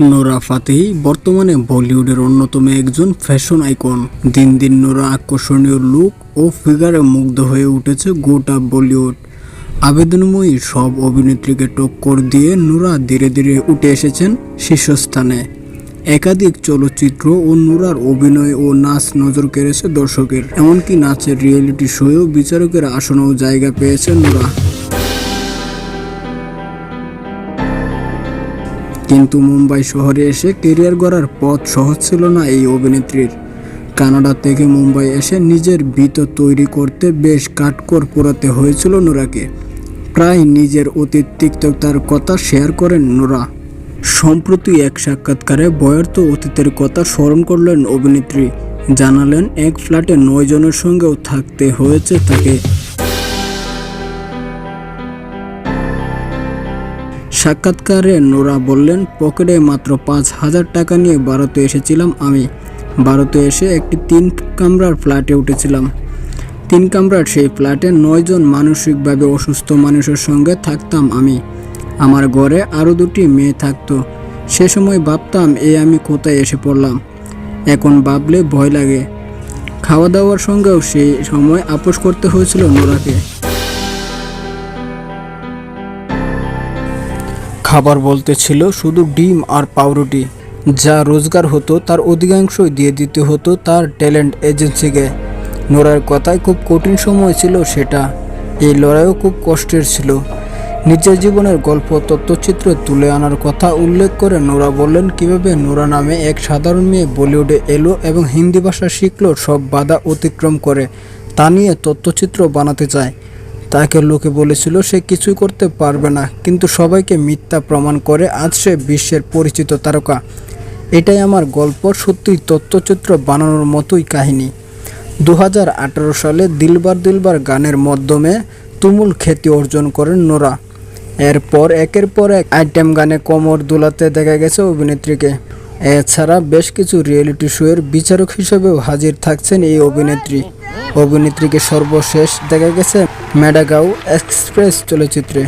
Nora Fatehi বর্তমানে বলিউডের অন্যতম একজন ফ্যাশন আইকন। দিন দিন নোরা আকর্ষণীয় লুক ও ফিগারে মুগ্ধ হয়ে উঠেছে গোটা বলিউড। আবেদনময়ী সব অভিনেত্রীকে টক্কর দিয়ে নোরা ধীরে ধীরে উঠে এসেছেন শীর্ষস্থানে। একাধিক চলচ্চিত্র ও নোরার অভিনয় ও নাচ নজর কেড়েছে দর্শকের। এমনকি নাচের রিয়েলিটি শোয়েও বিচারকের আসনেও জায়গা পেয়েছে নোরা। কিন্তু মুম্বাই শহরে এসে কেরিয়ার গড়ার পথ সহজ ছিল না এই অভিনেত্রীর। কানাডা থেকে মুম্বাই এসে নিজের ভিত তৈরি করতে বেশ কাঠকর পোড়াতে হয়েছিল নোরাকে। প্রায় নিজের অতীত তিক্ততার কথা শেয়ার করেন নোরা। সম্প্রতি এক সাক্ষাৎকারে বয়ার্ত অতীতের কথা স্মরণ করলেন অভিনেত্রী। জানালেন, এক ফ্ল্যাটে নয় জনের সঙ্গেও থাকতে হয়েছে তাকে। সাক্ষাৎকারে নোরা বললেন, পকেটে মাত্র পাঁচ হাজার টাকা নিয়ে ভারতে এসেছিলাম আমি। ভারতে এসে একটি তিন কামরার ফ্ল্যাটে উঠেছিলাম। তিন কামরার সেই ফ্ল্যাটে নয়জন মানসিকভাবে অসুস্থ মানুষের সঙ্গে থাকতাম আমি। আমার ঘরে আরও দুটি মেয়ে থাকতো। সে সময় ভাবতাম, এ আমি কোথায় এসে পড়লাম? এখন ভাবলে ভয় লাগে। খাওয়া দাওয়ার সঙ্গেও সেই সময় আপোষ করতে হয়েছিল নোরাকে। খাবার বলতে ছিল শুধু ডিম আর পাউরুটি। যা রোজগার হতো, তার অধিকাংশই দিয়ে দিতে হতো তার ট্যালেন্ট এজেন্সিকে। নোরার কথায় খুব কঠিন সময় ছিল সেটা। এই লড়াইও খুব কষ্টের ছিল। নিজের জীবনের গল্প, তথ্যচিত্র তুলে আনার কথা উল্লেখ করে নোরা বললেন, কীভাবে নোরা নামে এক সাধারণ মেয়ে বলিউডে এলো এবং হিন্দি ভাষা শিখলো, সব বাধা অতিক্রম করে। তা নিয়ে তথ্যচিত্র বানাতে চায়। তাকে লোকে বলেছিল, সে কিছুই করতে পারবে না। কিন্তু সবাইকে মিথ্যা প্রমাণ করে আজ সে বিশ্বের পরিচিত তারকা। এটাই আমার গল্প সত্যিই তথ্যচিত্র বানানোর মতোই কাহিনী। দু হাজার আঠেরো সালে দিলবার দিলবার গানের মাধ্যমে তুমুল খ্যাতি অর্জন করেন নোরা। এরপর একের পর এক আইটেম গানে কোমর দোলাতে দেখা গেছে অভিনেত্রীকে। এছাড়া বেশ কিছু রিয়েলিটি শোয়ের বিচারক হিসেবেও হাজির থাকছেন এই অভিনেত্রী। অভিনেত্রীকে সর্বশেষ দেখা গেছে ম্যাডাগাও এক্সপ্রেস চলচ্চিত্রে।